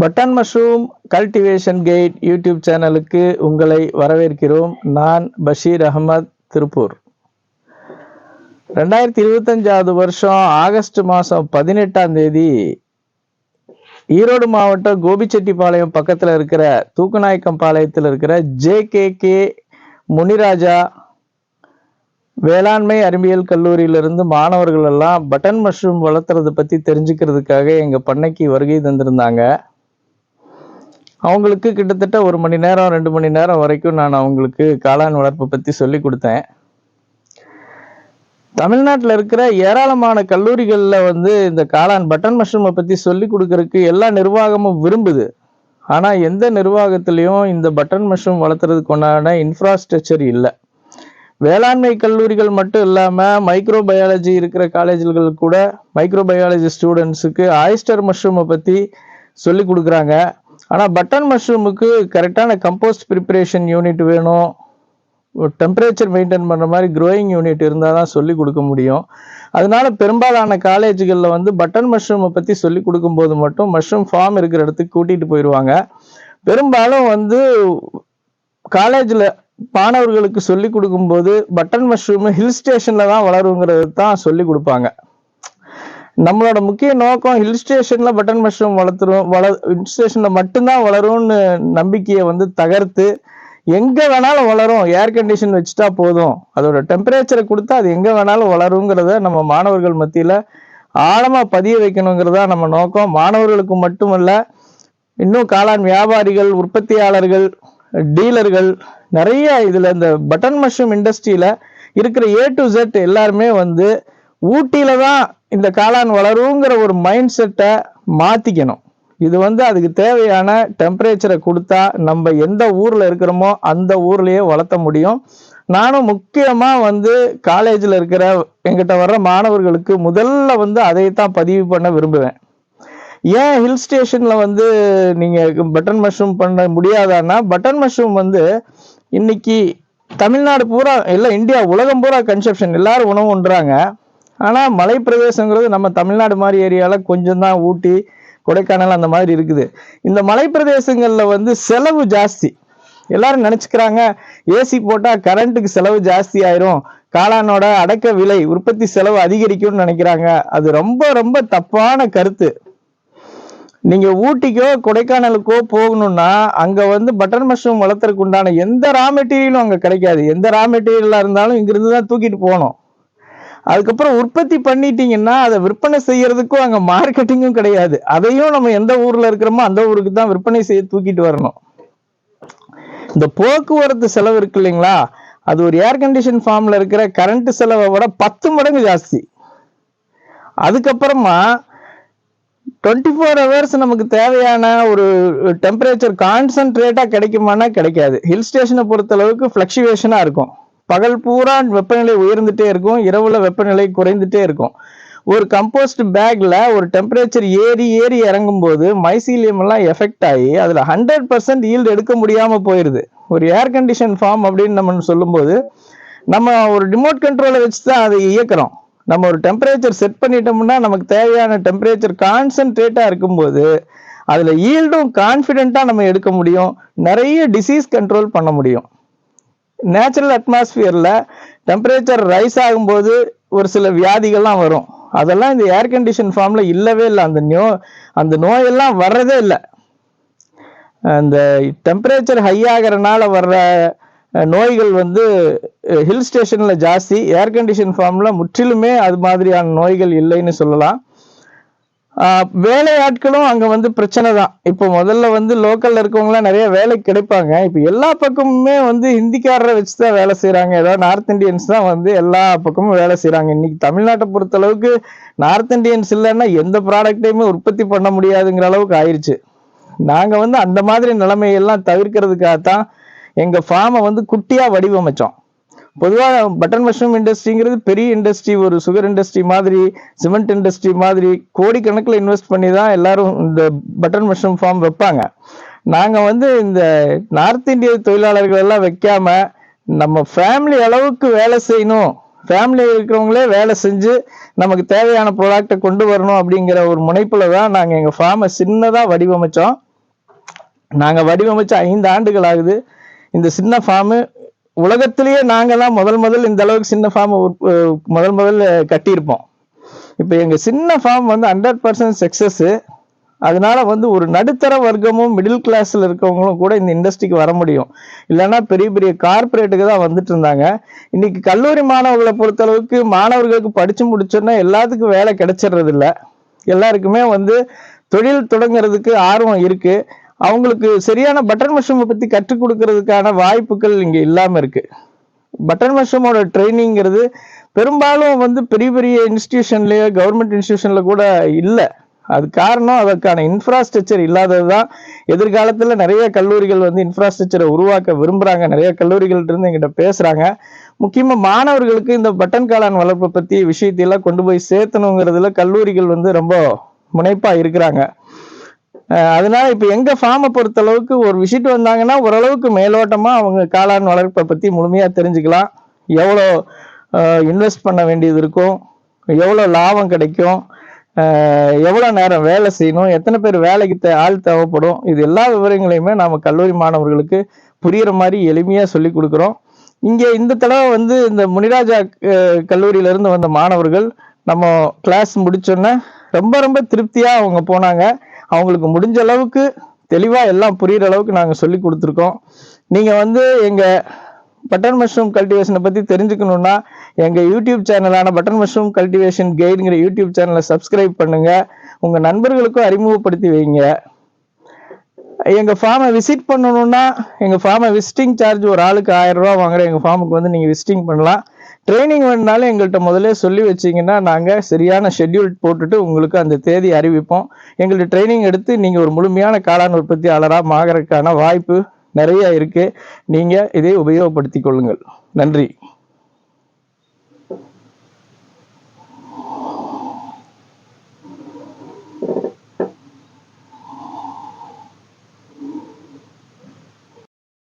Button mushroom cultivation guide YouTube சேனலுக்கு உங்களை வரவேற்கிறோம். நான் பஷீர் அகமது திருப்பூர். ரெண்டாயிரத்தி இருபத்தஞ்சாவது வருஷம் ஆகஸ்ட் மாதம் பதினெட்டாம் தேதி ஈரோடு மாவட்டம் கோபிச்செட்டிப்பாளையம் பக்கத்தில் இருக்கிற தூக்குநாயக்கம் பாளையத்தில் இருக்கிற ஜே கே கே முனிராஜா வேளாண்மை அறிவியல் கல்லூரியிலிருந்து மாணவர்கள் எல்லாம் பட்டன் மஷ்ரூம் வளர்த்துறது பற்றி தெரிஞ்சுக்கிறதுக்காக எங்கள் பண்ணைக்கு வருகை தந்திருந்தாங்க. அவங்களுக்கு கிட்டத்தட்ட ஒரு மணி நேரம் ரெண்டு மணி நேரம் வரைக்கும் நான் அவங்களுக்கு காளான் வளர்ப்பை பற்றி சொல்லி கொடுத்தேன். தமிழ்நாட்டில் இருக்கிற ஏராளமான கல்லூரிகளில் வந்து இந்த காளான் பட்டன் மஷ்ரூமை பற்றி சொல்லி கொடுக்கறதுக்கு எல்லா நிர்வாகமும் விரும்புது. ஆனால் எந்த நிர்வாகத்திலையும் இந்த பட்டன் மஷ்ரூம் வளர்த்துறதுக்கு உண்டான இன்ஃப்ராஸ்ட்ரக்சர் இல்லை. வேளாண்மை கல்லூரிகள் மட்டும் இல்லாமல் மைக்ரோ பயாலஜி இருக்கிற காலேஜ்கள் கூட மைக்ரோ பயாலஜி ஸ்டூடெண்ட்ஸுக்கு ஆயிஸ்டர் மஷ்ரூமை பற்றி சொல்லி கொடுக்குறாங்க. ஆனால் பட்டன் மஷ்ரூமுக்கு கரெக்டான கம்போஸ்ட் ப்ரிப்பரேஷன் யூனிட் வேணும். டெம்பரேச்சர் மெயின்டைன் பண்ணுற மாதிரி க்ரோயிங் யூனிட் இருந்தால் தான் சொல்லி கொடுக்க முடியும். அதனால பெரும்பாலான காலேஜுகளில் வந்து பட்டன் மஷ்ரூமை பற்றி சொல்லி கொடுக்கும்போது மட்டும் மஷ்ரூம் ஃபார்ம் இருக்கிற இடத்துக்கு கூட்டிகிட்டு போயிடுவாங்க பெரும்பாலும் வந்து காலேஜில் மாணவர்களுக்கு சொல்லி கொடுக்கும்போது பட்டன் மஷ்ரூம் ஹில் ஸ்டேஷனில் தான் வளருங்கிறது தான் சொல்லி கொடுப்பாங்க. நம்மளோட முக்கிய நோக்கம் ஹில் ஸ்டேஷனில் பட்டன் மஷ்ரூம் வளர்த்துரும் வள ஹில் ஸ்டேஷனில் மட்டும்தான் வளரும்னு நம்பிக்கையை வந்து தகர்த்து எங்கே வேணாலும் வளரும். ஏர் கண்டிஷன் வச்சுட்டா போதும். அதோட டெம்பரேச்சரை கொடுத்தா அது எங்கே வேணாலும் வளருங்கிறத நம்ம மாணவர்கள் மத்தியில் ஆழமாக பதிய வைக்கணுங்கிறதா நம்ம நோக்கம். மாணவர்களுக்கு மட்டுமல்ல இன்னும் காளான் வியாபாரிகள் உற்பத்தியாளர்கள் டீலர்கள் நிறைய இதில் இந்த பட்டன் மஷ்ரூம் இண்டஸ்ட்ரியில் இருக்கிற ஏ டு ஜெட் எல்லாருமே வந்து ஊட்டியில தான் இந்த காளான் வளருங்கிற ஒரு மைண்ட் செட்டை மாற்றிக்கணும் இது வந்து அதுக்கு தேவையான டெம்பரேச்சரை கொடுத்தா நம்ம எந்த ஊரில் இருக்கிறோமோ அந்த ஊர்லேயே வளர்த்த முடியும். நானும் முக்கியமாக வந்து காலேஜில் இருக்கிற எங்கிட்ட வர்ற மாணவர்களுக்கு முதல்ல வந்து அதை தான் பதிவு பண்ண விரும்புவேன். ஏன் ஹில் ஸ்டேஷனில் வந்து நீங்கள் பட்டன் மஷ்ரூம் பண்ண முடியாதான்னா பட்டன் மஷ்ரூம் வந்து இன்னைக்கு தமிழ்நாடு பூரா இல்லை இந்தியா உலகம் பூரா கன்செப்ஷன் எல்லாரும் உணவு உண்றாங்க ஆனால் மலை பிரதேசங்கிறது நம்ம தமிழ்நாடு மாதிரி ஏரியாவில் கொஞ்சம் தான் ஊட்டி கொடைக்கானல் அந்த மாதிரி இருக்குது. இந்த மலைப்பிரதேசங்களில் வந்து செலவு ஜாஸ்தி. எல்லாரும் நினச்சிக்கிறாங்க ஏசி போட்டால் கரண்ட்டுக்கு செலவு ஜாஸ்தி ஆயிரும். காளானோட அடக்க விலை உற்பத்தி செலவு அதிகரிக்கும்னு நினைக்கிறாங்க. அது ரொம்ப ரொம்ப தப்பான கருத்து. நீங்க ஊட்டிக்கோ கொடைக்கானலுக்கோ போகணும்னா அங்க வந்து பட்டர் மஷ்ரூம் வளர்த்துறதுக்கு உண்டான எந்த ரா மெட்டீரியலும் அங்க கிடைக்காது. எந்த ரா மெட்டீரியலா இருந்தாலும் இங்கிருந்து தான் தூக்கிட்டு போகணும். அதுக்கப்புறம் உற்பத்தி பண்ணிட்டீங்கன்னா அதை விற்பனை செய்யறதுக்கும் அங்கே மார்க்கெட்டிங்கும் கிடையாது. அதையும் நம்ம எந்த ஊர்ல இருக்கிறோமோ அந்த ஊருக்கு தான் விற்பனை செய்ய தூக்கிட்டு வரணும். இந்த போக்குவரத்து செலவு இருக்கு இல்லைங்களா? அது ஒரு ஏர் கண்டிஷன் ஃபார்ம்ல இருக்கிற கரண்ட் செலவை விட பத்து மடங்கு ஜாஸ்தி. அதுக்கப்புறமா டுவெண்ட்டி ஃபோர் ஹவர்ஸ் நமக்கு தேவையான ஒரு டெம்பரேச்சர் கான்சன்ட்ரேட்டாக கிடைக்குமானா கிடைக்காது. ஹில் ஸ்டேஷனை பொறுத்த அளவுக்கு ஃப்ளக்சுவேஷனாக இருக்கும். பகல் பூரா வெப்பநிலை உயர்ந்துட்டே இருக்கும். இரவுல வெப்பநிலை குறைந்துட்டே இருக்கும். ஒரு கம்போஸ்ட் பேக்ல ஒரு டெம்பரேச்சர் ஏறி ஏறி இறங்கும் போது மைசீலியம் எல்லாம் எஃபெக்ட் ஆகி அதுல ஹண்ட்ரட் பர்சன்ட் ஈல்டு எடுக்க முடியாம போயிருது. ஒரு ஏர் கண்டிஷன் ஃபார்ம் அப்படின்னு நம்ம சொல்லும்போது நம்ம ஒரு ரிமோட் கண்ட்ரோலை வச்சு தான் அதை இயக்கிறோம். நம்ம ஒரு டெம்பரேச்சர் செட் பண்ணிட்டோம்னா நமக்கு தேவையான டெம்பரேச்சர் கான்சன்ட்ரேட்டாக இருக்கும்போது அதில் ஈல்டும் கான்ஃபிடென்ட்டாக நம்ம எடுக்க முடியும். நிறைய டிசீஸ் கண்ட்ரோல் பண்ண முடியும். நேச்சுரல் அட்மாஸ்ஃபியரில் டெம்பரேச்சர் ரைஸ் ஆகும்போது ஒரு சில வியாதிகள்லாம் வரும். அதெல்லாம் இந்த ஏர் கண்டிஷன் ஃபார்மில் இல்லவே இல்லை. அந்த நோ அந்த நோயெல்லாம் வர்றதே இல்லை. அந்த டெம்பரேச்சர் ஹை ஆகிறனால வர்ற நோய்கள் வந்து ஹில் ஸ்டேஷனில் ஜாஸ்தி. ஏர் கண்டிஷன் ஃபார்மில் முற்றிலுமே அது மாதிரியான நோய்கள் இல்லைன்னு சொல்லலாம். வேலையாட்களும் அங்கே வந்து பிரச்சனை தான். இப்போ முதல்ல வந்து லோக்கலில் இருக்கவங்களாம் நிறைய வேலை கிடைப்பாங்க. இப்போ எல்லா பக்கமுமே வந்து ஹிந்திக்காரரை வச்சு தான் வேலை செய்கிறாங்க ஏதாவது நார்த் இந்தியன்ஸ் தான் வந்து எல்லா பக்கமும் வேலை செய்கிறாங்க இன்றைக்கி தமிழ்நாட்டை பொறுத்த அளவுக்கு நார்த் இந்தியன்ஸ் இல்லைன்னா எந்த ப்ராடக்டையுமே உற்பத்தி பண்ண முடியாதுங்கிற அளவுக்கு ஆயிடுச்சு நாங்கள் வந்து அந்த மாதிரி நிலைமையெல்லாம் தவிர்க்கிறதுக்காக தான் எங்கள் ஃபார்மை வந்து குட்டியாக வடிவமைச்சோம். பொதுவாக பட்டன் மஷ்ரூம் இண்டஸ்ட்ரிங்கிறது பெரிய இண்டஸ்ட்ரி ஒரு சுகர் இண்டஸ்ட்ரி மாதிரி சிமெண்ட் இண்டஸ்ட்ரி மாதிரி கோடிக்கணக்கில் இன்வெஸ்ட் பண்ணி தான் எல்லாரும் இந்த பட்டன் மஷ்ரூம் ஃபார்ம் வைப்பாங்க. நாங்கள் வந்து இந்த நார்த் இந்திய தொழிலாளர்கள் எல்லாம் வைக்காம நம்ம ஃபேமிலி அளவுக்கு வேலை செய்யணும். ஃபேமிலி இருக்கிறவங்களே வேலை செஞ்சு நமக்கு தேவையான ப்ராடக்டை கொண்டு வரணும் அப்படிங்கிற ஒரு முனைப்பில் தான் நாங்கள் எங்கள் ஃபார்மை சின்னதாக வடிவமைச்சோம். நாங்கள் வடிவமைச்சு ஐந்து ஆண்டுகள் ஆகுது. இந்த சின்ன ஃபார்மு உலகத்திலேயே நாங்கள் தான் முதல் முதல் இந்த அளவுக்கு சின்ன ஃபார்ம் முதல் முதல்ல கட்டியிருப்போம். இப்போ எங்கள் சின்ன ஃபார்ம் வந்து ஹண்ட்ரட் பர்சன்ட் சக்ஸஸ்ஸு அதனால வந்து ஒரு நடுத்தர வர்க்கமும் மிடில் கிளாஸில் இருக்கவங்களும் கூட இந்த இண்டஸ்ட்ரிக்கு வர முடியும். இல்லைன்னா பெரிய பெரிய கார்ப்பரேட்டுக்கு தான் வந்துட்டு இருந்தாங்க. இன்னைக்கு கல்லூரி மாணவர்களை பொறுத்தளவுக்கு மாணவர்களுக்கு படித்து முடிச்சோன்னா எல்லாத்துக்கும் வேலை கிடைச்சிடுறதில்ல. எல்லாருக்குமே வந்து தொழில் தொடங்குறதுக்கு ஆர்வம் இருக்குது அவங்களுக்கு சரியான பட்டன் மஷ்ரூமை பற்றி கற்றுக் கொடுக்கறதுக்கான வாய்ப்புகள் இங்கே இல்லாமல் இருக்குது பட்டன் மஷ்ரூமோட ட்ரைனிங்கிறது பெரும்பாலும் வந்து பெரிய பெரிய இன்ஸ்டியூஷன்லேயோ கவர்மெண்ட் இன்ஸ்டியூஷனில் கூட இல்லை. அது காரணம் அதற்கான இன்ஃப்ராஸ்ட்ரக்சர் இல்லாதது தான். எதிர்காலத்தில் நிறைய கல்லூரிகள் வந்து இன்ஃப்ராஸ்ட்ரக்சரை உருவாக்க விரும்புகிறாங்க நிறைய கல்லூரிகள் இருந்து எங்கிட்ட பேசுகிறாங்க முக்கியமாக மாணவர்களுக்கு இந்த பட்டன் காளான் வளர்ப்பை பற்றி விஷயத்தையெல்லாம் கொண்டு போய் சேர்த்தணுங்கிறதுல கல்லூரிகள் வந்து ரொம்ப முனைப்பாக இருக்கிறாங்க. அதனால இப்போ எங்கள் ஃபார்மை பொறுத்தளவுக்கு ஒரு விசிட் வந்தாங்கன்னா ஓரளவுக்கு மேலோட்டமாக அவங்க காளான் வளர்ப்பை பற்றி முழுமையாக தெரிஞ்சுக்கலாம். எவ்வளோ இன்வெஸ்ட் பண்ண வேண்டியது இருக்கும் எவ்வளோ லாபம் கிடைக்கும் எவ்வளோ நேரம் வேலை செய்யணும் எத்தனை பேர் வேலைக்கு தே ஆள் தேவைப்படும் இது எல்லா விவரங்களையுமே நாம் கல்லூரி மாணவர்களுக்கு புரிகிற மாதிரி எளிமையாக சொல்லி கொடுக்குறோம். இங்கே இந்த தடவை வந்து இந்த முனிராஜா கல்லூரியிலேருந்து வந்த மாணவர்கள் நம்ம கிளாஸ் முடிச்சோன்னே ரொம்ப ரொம்ப திருப்தியாக அவங்க போனாங்க. அவங்களுக்கு முடிஞ்ச அளவுக்கு தெளிவாக எல்லாம் புரியுற அளவுக்கு நாங்கள் சொல்லி கொடுத்துருக்கோம். நீங்கள் வந்து எங்கள் பட்டன் மஷ்ரூம் கல்டிவேஷனை பற்றி தெரிஞ்சுக்கணுன்னா எங்கள் யூடியூப் சேனலான பட்டன் மஷ்ரூம் கல்டிவேஷன் கைடுங்கிற யூடியூப் சேனலை சப்ஸ்கிரைப் பண்ணுங்கள் உங்கள் நண்பர்களுக்கும் அறிமுகப்படுத்தி வைங்க. எங்கள் ஃபார்மை விசிட் பண்ணணுன்னா எங்கள் ஃபார்மை விசிட்டிங் சார்ஜ் ஒரு ஆளுக்கு ஆயிரம் ரூபா வாங்குற எங்கள் ஃபார்முக்கு வந்து நீங்கள் விசிட்டிங் பண்ணலாம். ட்ரைனிங் வேணுனாலும் எங்கள்கிட்ட முதல்ல சொல்லி வச்சிங்கன்னா நாங்கள் சரியான ஷெட்யூல் போட்டுட்டு உங்களுக்கு அந்த தேதி அறிவிப்போம். எங்கள்கிட்ட ட்ரைனிங் எடுத்து நீங்கள் ஒரு முழுமையான காளான் உற்பத்தியாளராக ஆகிறதுக்கான வாய்ப்பு நிறைய இருக்குது நீங்கள் இதை உபயோகப்படுத்தி கொள்ளுங்கள். நன்றி.